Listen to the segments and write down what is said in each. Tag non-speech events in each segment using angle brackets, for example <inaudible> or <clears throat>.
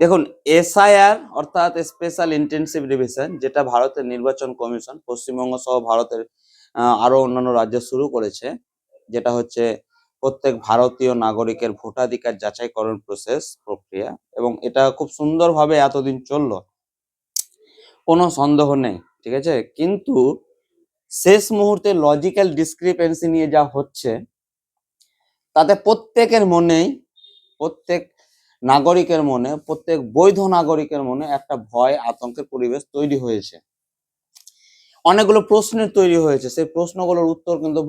দেখুন এসআইআর অর্থাৎ special intensive revision যেটা ভারতের নির্বাচন কমিশন পশ্চিমবঙ্গ সহ ভারতের আহ, আরও অন্যান্য রাজ্য শুরু করেছে যেটা হচ্ছে প্রত্যেক ভারতীয় নাগরিকের ভোটাধিকার যাচাইকরণ প্রসেস প্রক্রিয়া এবং এটা খুব সুন্দরভাবে এতদিন চলল। কোনো সন্দেহ নেই ঠিক আছে? কিন্তু শেষ মুহূর্তে লজিক্যাল ডিসক্রিপেন্সি নিয়ে যা হচ্ছে তাতে প্রত্যেকের মনেই প্রত্যেক নাগরিকের মনে, প্রত্যেক বৈধ নাগরিকের মনে একটা ভয়, আতঙ্কের পরিবেশ তৈরি হয়েছে। অনেকগুলো প্রশ্নের তৈরি হয়েছে। সেই প্রশ্নগুলোর উত্তর কিন্তু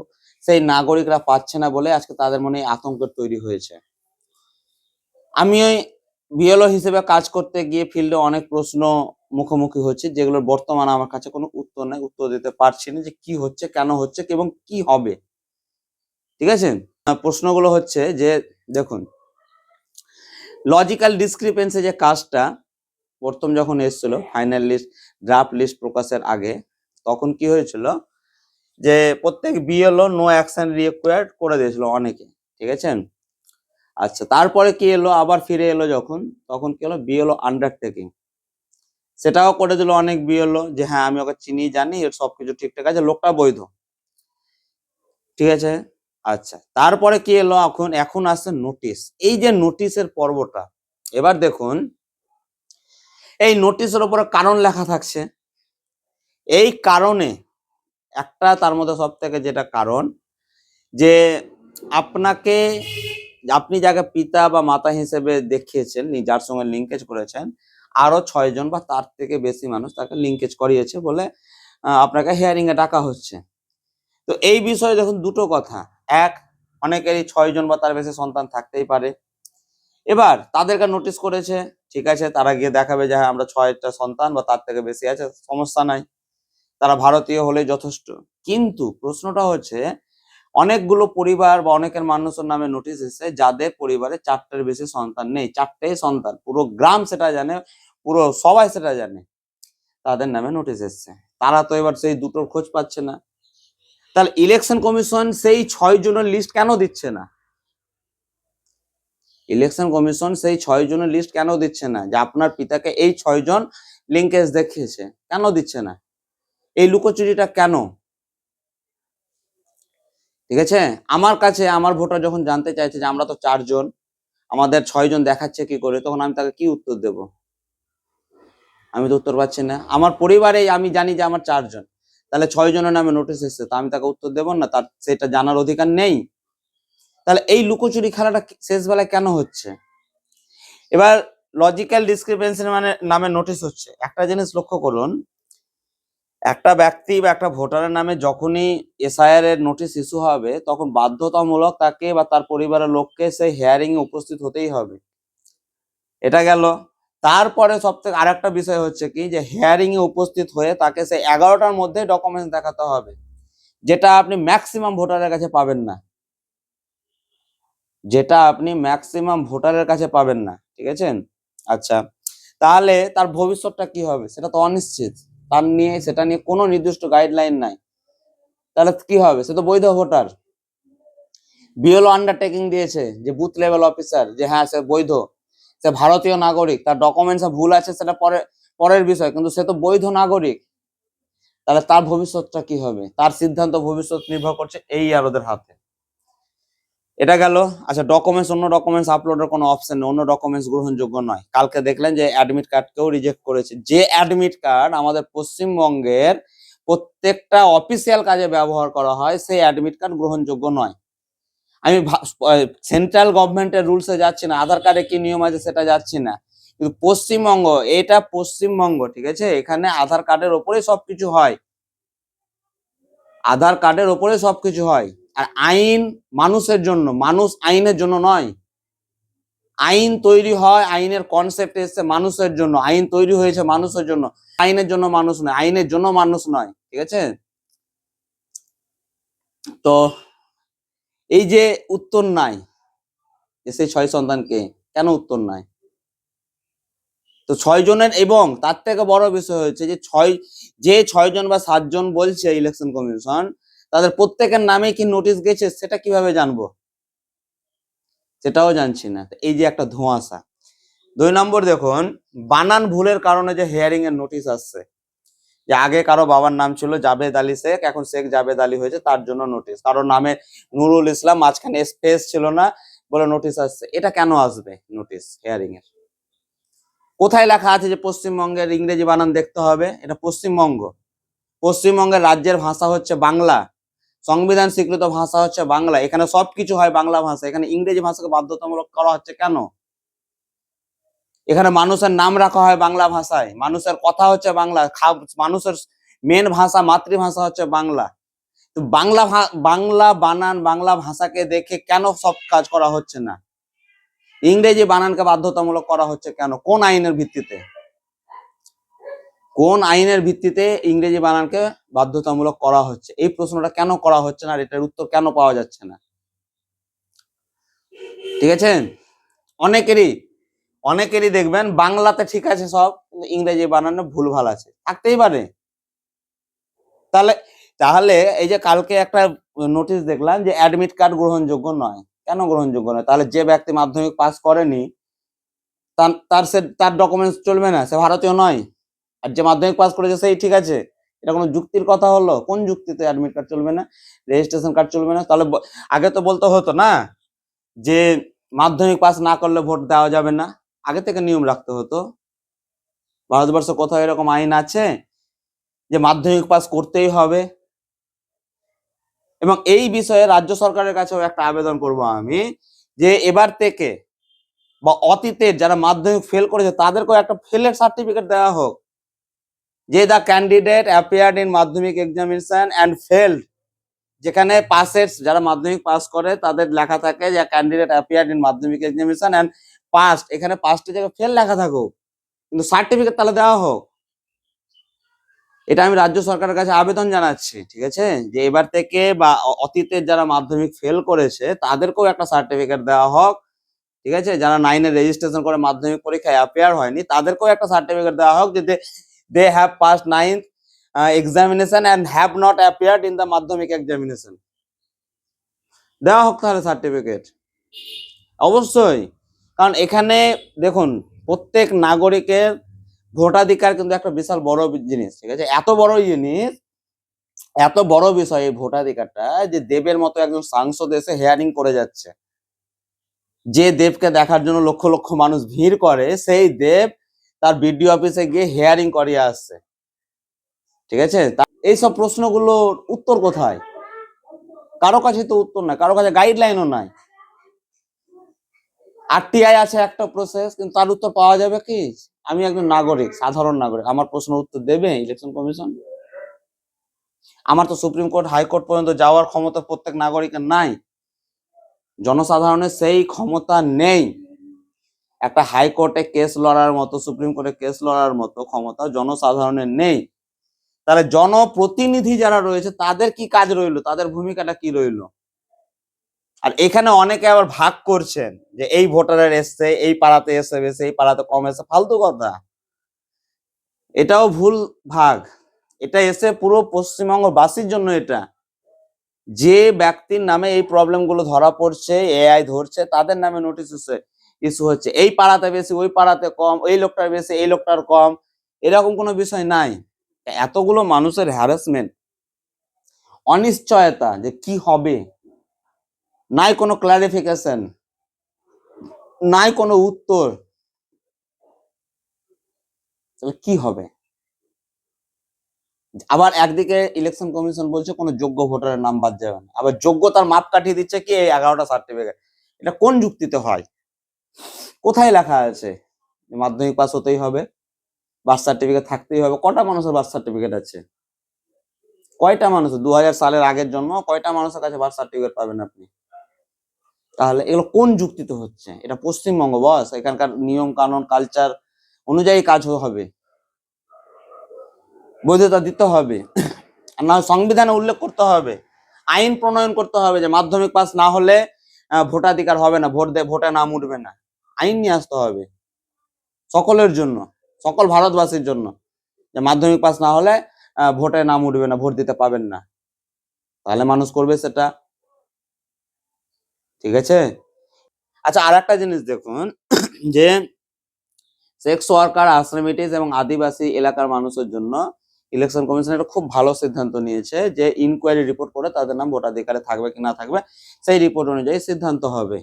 সেই নাগরিকরা পাচ্ছে না বলে আজকে তাদের মনে আতঙ্কের তৈরি হয়েছে। আমি ওই বিএলও হিসেবে কাজ করতে গিয়ে ফিল্ডে অনেক প্রশ্ন মুখোমুখি হচ্ছে, যেগুলোর বর্তমানে আমার কাছে কোনো উত্তর নাই। উত্তর দিতে পারছি না যে কি হচ্ছে, কেন হচ্ছে এবং কি হবে। ঠিক আছে? প্রশ্নগুলো হচ্ছে যে, দেখুন লজিক্যাল ডিসক্রিপেন্সি যে কাজটা প্রথম যখন এসেছিল ফাইনাল লিস্ট ড্রাফট লিস্ট প্রকাশের আগে, তখন কি হয়েছিল? যে প্রত্যেক বিএলও নো অ্যাকশন রিকোয়ার্ড করে দিয়েছিল অনেকে, ঠিক আছে? আচ্ছা তারপরে কি এলো? আবার ফিরে এলো যখন, তখন কি হলো? বিএলও আন্ডারটেকিং সেটাও করে দিল অনেক বিএলও যে হ্যাঁ আমি ওকে চিনি, জানি এর সবকিছু ঠিকঠাক আছে, লোকটা বৈধ। ঠিক আছে? আচ্ছা তারপরে কি এলো? এখন এখন আসছে নোটিশ এই যে নোটিশের পর্বটা, এবার দেখুন, এই নোটিশের উপরে কারণ লেখা থাকছে। এই কারণে একটা তার মধ্যে সব থেকে যেটা কারণ, যে আপনাকে, আপনি যাকে পিতা বা মাতা হিসেবে দেখিয়েছেন যার সঙ্গে লিঙ্কেজ করেছেন, আরও ছয় জন বা তার থেকে বেশি মানুষ তাকে লিঙ্কেজ করিয়েছে বলে আপনাকে হিয়ারিং এ ডাকা হচ্ছে। তো এই বিষয়ে দেখুন দুটো কথা। এক, অনেকেরই ছয় জন বা তার বেশি সন্তান থাকতেই পারে। এবার তাদেরকে নোটিশ করেছে, ঠিক আছে, তারা গিয়ে দেখাবে যে হ্যাঁ আমরা ছয়টা সন্তান বা তার থেকে বেশি আছে, সমস্যা নাই। তারা ভারতীয় হলে যথেষ্ট। কিন্তু প্রশ্নটা হচ্ছে, অনেকগুলো পরিবার বা অনেকের মানুষের নামে নোটিশ এসেছে যাদের পরিবারে চারটের বেশি সন্তান নেই। চারটেই সন্তান। পুরো গ্রাম সেটা জানে, পুরো সবাই সেটা জানে। তাদের নামে নোটিশ এসেছে। তারা তো এবার সেই দুটোর খোঁজ পাচ্ছে না। তাহলে ইলেকশন কমিশন সেই ছয় জনের লিস্ট কেন দিচ্ছে না? ইলেকশন কমিশন সেই ছয় জনের লিস্ট কেন দিচ্ছে না? যে আপনার পিতাকে এই ছয় জন লিঙ্কেজ দেখিয়েছে, কেন দিচ্ছে না? এই লুকোচুরিটা কেন? ঠিক আছে? আমার কাছে আমার ভোটার যখন জানতে চাইছে যে আমরা তো চারজন আমাদের ছয় জন দেখাচ্ছে কি করে, তখন আমি তাকে কি উত্তর দেব? আমি তো উত্তর পাচ্ছি না। আমার পরিবারে আমি জানি যে আমার চারজন তাহলে ছয় জনের নামে নোটিশ এসেছে, তো আমি তাকে উত্তর দেবো না, তার সেটা জানার অধিকার নেই। তাহলে এই লুকোচুরি খেলাটা শেষ বেলায় কেন হচ্ছে? এবার লজিক্যাল ডিসক্রিপেন্সি মানে নামে নোটিশ হচ্ছে। একটা জিনিস লক্ষ্য করুন, একটা ব্যক্তি বা একটা ভোটারের নামে যখনই এসআইআর এর নোটিশ ইস্যু হবে, তখন বাধ্যতামূলক তাকে বা তার পরিবারের লোককে সেই হিয়ারিং এ উপস্থিত হতেই হবে। এটা গেল। তারপরে সব থেকে আরেকটা বিষয় হচ্ছে কি, যে হিয়ারিং এ উপস্থিত হয়ে তাকে সেই এগারোটার মধ্যে ডকুমেন্টস দেখাতে হবে, যেটা আপনি ম্যাক্সিমাম ভোটারের কাছে পাবেন না। যেটা আপনি ম্যাক্সিমাম ভোটারের কাছে পাবেন না, ঠিক আছে? আচ্ছা তাহলে তার ভবিষ্যৎটা কি হবে? সেটা তো অনিশ্চিত। তার নিয়ে, সেটা নিয়ে কোনো নির্দিষ্ট গাইডলাইন নাই। তাহলে কি হবে? সে তো বৈধ ভোটার। বিএলও আন্ডারটেকিং দিয়েছে যে বুথ লেভেল অফিসার যে হ্যাঁ সে বৈধ। সে ভারতীয় নাগরিক, তার ডকুমেন্টস ভুল আছে সেটা পরে, পরের বিষয়, কিন্তু সে তো বৈধ নাগরিক। তাহলে তার ভবিষ্যৎটা কি হবে? তার সিদ্ধান্ত ভবিষ্যৎ নির্ভর করছে এই আর ওদের হাতে। এটা গেল। আচ্ছা ডকুমেন্টস অন্য ডকুমেন্টস আপলোডের কোনো অপশন নেই, অন্য ডকুমেন্টস গ্রহণযোগ্য নয়। কালকে দেখলেন যে অ্যাডমিট কার্ডকেও রিজেক্ট করেছে। যে অ্যাডমিট কার্ড আমাদের পশ্চিমবঙ্গের প্রত্যেকটা অফিসিয়াল কাজে ব্যবহার করা হয়, সেই অ্যাডমিট কার্ড গ্রহণযোগ্য নয়। আমি সেন্ট্রাল গভর্নমেন্টের রুলসে যাচ্ছি না আধার কার্ডে কি নিয়ম আছে সেটা যাচ্ছি না। কিন্তু পশ্চিমবঙ্গ, এটা পশ্চিমবঙ্গ, ঠিক আছে? এখানে আধার কার্ডের ওপরে সবকিছু হয়। আধার কার্ডের ওপরে সবকিছু হয়। আর আইন মানুষের জন্য, মানুষ আইনের জন্য নয়। আইন তৈরি হয়, আইনের কনসেপ্ট এসছে মানুষের জন্য। আইন তৈরি হয়েছে মানুষের জন্য। আইনের জন্য মানুষ নয়, আইনের জন্য মানুষ নয়, ঠিক আছে? তো এই যে উত্তর নাই সেই ছয় সন্তানকে কেন উত্তর নাই? তো ছয় জনের এবং তার থেকে বড় বিষয় হচ্ছে যে ছয় যে ছয় জন বা সাতজন বলছে ইলেকশন কমিশন তাদের প্রত্যেকের নামে কি নোটিশ গেছে সেটা কীভাবে জানব? সেটাও জানছি না। এই যে একটা ধোঁয়াশা। দুই নম্বর দেখুন, বানান ভুলের কারণে যে হেয়ারিং এর নোটিশ আসছে। যে আগে কারও বাবার নাম ছিল জাবেদ আলী শেখ, এখন শেখ জাবেদ আলী হয়েছে, তার জন্য নোটিশ কারও নামে নুরুল ইসলাম, মাঝখানে স্পেস ছিল না বলে নোটিশ আসছে। এটা কেন আসবে নোটিশ হেয়ারিং এর? কোথায় লেখা আছে যে পশ্চিমবঙ্গের ইংরেজি বানান দেখতে হবে? এটা পশ্চিমবঙ্গ। পশ্চিমবঙ্গের রাজ্যের ভাষা হচ্ছে বাংলা। সংবিধান স্বীকৃত ভাষা হচ্ছে বাংলা। এখানে সবকিছু হয় বাংলা ভাষা এখানে ইংরেজি ভাষাকে বাধ্যতামূলক করা হচ্ছে কেন? এখানে মানুষের নাম রাখা হয় বাংলা ভাষায়। মানুষের কথা হচ্ছে বাংলা। মানুষের মেন ভাষা, মাতৃভাষা হচ্ছে বাংলা। তো বাংলা বাংলা বানান, বাংলা ভাষাকে দেখে কেন সব কাজ করা হচ্ছে না? ইংরেজি বানানকে বাধ্যতামূলক করা হচ্ছে কেন? কোন আইনের ভিত্তিতে? কোন আইনের ভিত্তিতে ইংরেজি বানানকে বাধ্যতামূলক করা হচ্ছে? এই প্রশ্নটা কেন করা হচ্ছে না আর এটার উত্তর কেন পাওয়া যাচ্ছে না? ঠিক আছে? অনেকেরই অনেকেরই দেখবেন বাংলাতে ঠিক আছে সব ইংরেজি বানানো ভুলভাল আছে। থাকতেই পারে। তাহলে তাহলে এই যে কালকে একটা নোটিশ দেখলাম যে অ্যাডমিট কার্ড গ্রহণযোগ্য নয়। কেন গ্রহণযোগ্য নয়? তাহলে যে ব্যক্তি মাধ্যমিক পাস করেনি তার- তার সে, তার ডকুমেন্টস চলবে না, সে ভারতীয় নয়। আর যে মাধ্যমিক পাস করেছে সেই ঠিক আছে। এটা কোনো যুক্তির কথা হলো? কোন যুক্তিতে অ্যাডমিট কার্ড চলবে না? রেজিস্ট্রেশন কার্ড চলবে না? তাহলে আগে তো বলতে হতো না যে মাধ্যমিক পাস না করলে ভোট দেওয়া যাবে না। আগে থেকে নিয়ম রাখতে হতো। ভারতবর্ষে কোথাও এরকম আইন আছে যে মাধ্যমিক পাস করতেই হবে। এবং এই বিষয়ে রাজ্য সরকারের কাছেও একটা আবেদন করব আমি যে এবার থেকে বা অতীতের যারা মাধ্যমিক ফেল করেছে তাদেরকেও একটা ফেলের সার্টিফিকেট দেওয়া হোক। যে the candidate appeared in Madhyamik examination and failed যেখানে পাসের যারা মাধ্যমিক পাস করে, তাদের লেখা থাকে যে candidate appeared in Madhyamik examination and passed এখানে পাস্টের জায়গায় ফেল লেখা থাকুক, কিন্তু সার্টিফিকেট তাহলে দেওয়া হোক। এটা আমি রাজ্য সরকারের কাছে আবেদন জানাচ্ছি, ঠিক আছে? যে এবার থেকে বা অতীতের যারা মাধ্যমিক ফেল করেছে, তাদেরকেও একটা সার্টিফিকেট দেওয়া হোক, ঠিক আছে? যারা নাইনে রেজিস্ট্রেশন করে মাধ্যমিক পরীক্ষায় অ্যাপিয়ার হয়নি, তাদেরকেও একটা সার্টিফিকেট দেওয়া হোক যে they have pass ninth examination and have not appeared in the Madhyamik examination দেওয়া হোক তাহলে সার্টিফিকেট অবশ্যই। কারণ এখানে দেখুন, প্রত্যেক নাগরিকের ভোটাধিকার কিন্তু একটা বিশাল বড় জিনিস, ঠিক আছে? এত বড় জিনিস, এত বড় বিষয় এই ভোটাধিকারটা যে দেবের মতো একজন সাংসদ এসে হেয়ারিং করে যাচ্ছে। যে দেবকে দেখার জন্য লক্ষ লক্ষ মানুষ ভিড় করে, সেই দেব তার বিডিও অফিসে গিয়ে হেয়ারিং করিয়ে আসছে। ঠিক আছে? এইসব প্রশ্নগুলোর উত্তর কোথায়? কারও কাছে তো উত্তর নাই, কারও কাছে গাইডলাইনও নাই। আরটিআই আছে একটা প্রসেস কিন্তু তার উত্তর পাওয়া যাবে কি? আমি একজন নাগরিক, সাধারণ নাগরিক। আমার প্রশ্ন উত্তর দেবে ইলেকশন কমিশন আমার তো সুপ্রিম কোর্ট হাইকোর্ট পর্যন্ত যাওয়ার ক্ষমতা প্রত্যেক নাগরিকের নাই। জনসাধারণের সেই ক্ষমতা নেই। একটা হাইকোর্টে কেস লড়ার মতো সুপ্রিম কোর্টে কেস লড়ার মতো ক্ষমতা জনসাধারণের নেই। তাহলে জনপ্রতিনিধি যারা রয়েছে, তাদের কি কাজ রইল? তাদের ভূমিকাটা কি রইল? আর এখানে অনেকে আবার ভাগ করছেন যে এই ভোটারের এসছে, এই পাড়াতে এসে বেশি এই পাড়াতে কম এসে, ফালতু কথা। এটাও ভুল ভাগ। এটা এসে পুরো পশ্চিমবঙ্গবাসীর জন্য এটা। যে ব্যক্তির নামে এই প্রবলেমগুলো ধরা পড়ছে, এআই ধরছে, তাদের নামে নোটিশ ইস্যু হচ্ছে। এই পাড়াতে বেশি, ওই পাড়াতে কম, এই লোকটার বেশি, এই লোকটার কম, এরকম কোনো বিষয় নাই। এতগুলো মানুষের হ্যারাসমেন্ট অনিশ্চয়তা যে কি হবে? নাই কোনো ক্লারিফিকেশন নাই কোনো উত্তর, তাহলে কি হবে? আবার একদিকে ইলেকশন কমিশন বলছে কোনো যোগ্য ভোটারের নাম বাদ যাবে না। আবার যোগ্যতার মাপ কাটিয়ে দিচ্ছে কি? এই এগারোটা সার্টিফিকেট এটা কোন যুক্তিতে হয়? কোথায় লেখা আছে? মাধ্যমিক পাস হতেই হবে বার্থ সার্টিফিকেট থাকতেই হবে। কটা মানুষের বার্থ সার্টিফিকেট আছে? কয়টা মানুষ দু হাজার সালের আগের জন্য কয়টা মানুষের কাছে বার্থ সার্টিফিকেট পাবেন আপনি? তাহলে এগুলো কোন যুক্তিতে হচ্ছে? এটা পশ্চিমবঙ্গ, বস। এখানকার নিয়ম, কানুন কালচার অনুযায়ী কাজ হবে। বৈধতা দিতে হবে। না সংবিধানে উল্লেখ করতে হবে। আইন প্রণয়ন করতে হবে যে মাধ্যমিক পাস না হলে ভোটাধিকার হবে না। ভোট দে ভোটে নাম উঠবে না। আইন নিয়ে আসতে হবে। সকলের জন্য, সকল ভারতবাসীর জন্য। যে মাধ্যমিক পাস না হলে ভোটে নাম উঠবে না, ভোট দিতে পাবেন না। তাহলে মানুষ করবে সেটা। ঠিক আছে? আচ্ছা আর একটা জিনিস দেখুন, <clears throat> যে সেক্স ওয়ার্কার আশ্রমিটিস এবং আদিবাসী এলাকার মানুষের জন্য ইলেকশন কমিশন একটা খুব ভালো সিদ্ধান্ত নিয়েছে যে ইনকোয়ারি রিপোর্ট করে তাদের নাম ভোটাধিকারে থাকবে কি না থাকবে, সেই রিপোর্ট অনুযায়ী সিদ্ধান্ত হবে।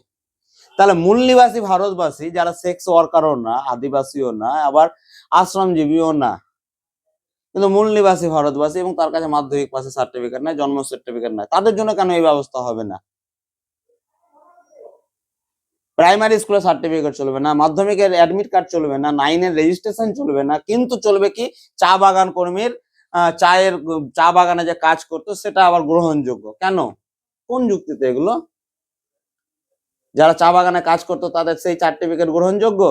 তাহলে মূল নিবাসী ভারতবাসী যারা সেক্স ওয়ার্কারও না, আদিবাসীও না, আবার আশ্রমজীবীও না, কিন্তু মূল নিবাসী ভারতবাসী এবং তার কাছে মাধ্যমিক পাশে সার্টিফিকেট নাই, জন্ম সার্টিফিকেট নাই, তাদের জন্য কেন এই ব্যবস্থা হবে না? প্রাইমারি স্কুলের সার্টিফিকেট চলবে না, মাধ্যমিকের অ্যাডমিট কার্ড চলবে না নাইনের রেজিস্ট্রেশন চলবে না, কিন্তু চলবে কি? চা বাগান কর্মীর চায়ের চা বাগানে যে কাজ করতো সেটা আবার গ্রহণযোগ্য। কেন? কোন যুক্তিতে এগুলো? যারা চা বাগানে কাজ করতো তাদের সেই সার্টিফিকেট গ্রহণযোগ্য?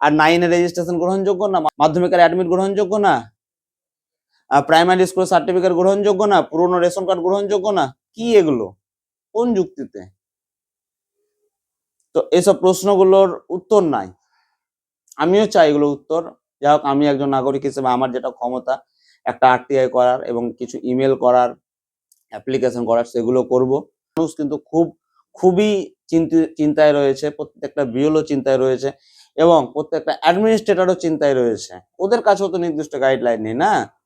আর নাইনের রেজিস্ট্রেশন গ্রহণযোগ্য না মাধ্যমিকের অ্যাডমিট গ্রহণযোগ্য না? প্রাইমারি স্কুল সার্টিফিকেট গ্রহণযোগ্য না, পুরনো রেশন কার্ড গ্রহণযোগ্য না? কি এগুলো? কোন যুক্তিতে? তো এসব প্রশ্নগুলোর উত্তর নাই। আমিও চাই এগুলো উত্তর। যাই হোক, আমি একজন নাগরিক হিসেবে আমার যেটা ক্ষমতা, একটা আরটিআই করার এবং কিছু ইমেল করার অ্যাপ্লিকেশন করার, সেগুলো করব। মানুষ কিন্তু খুব, খুবই চিন্তি- চিন্তায় রয়েছে, প্রত্যেকটা বিএলও চিন্তায় রয়েছে এবং প্রত্যেকটা অ্যাডমিনিস্ট্রেটরও চিন্তায় রয়েছে। ওদের কাছেও তো নির্দিষ্ট গাইডলাইন নেই না?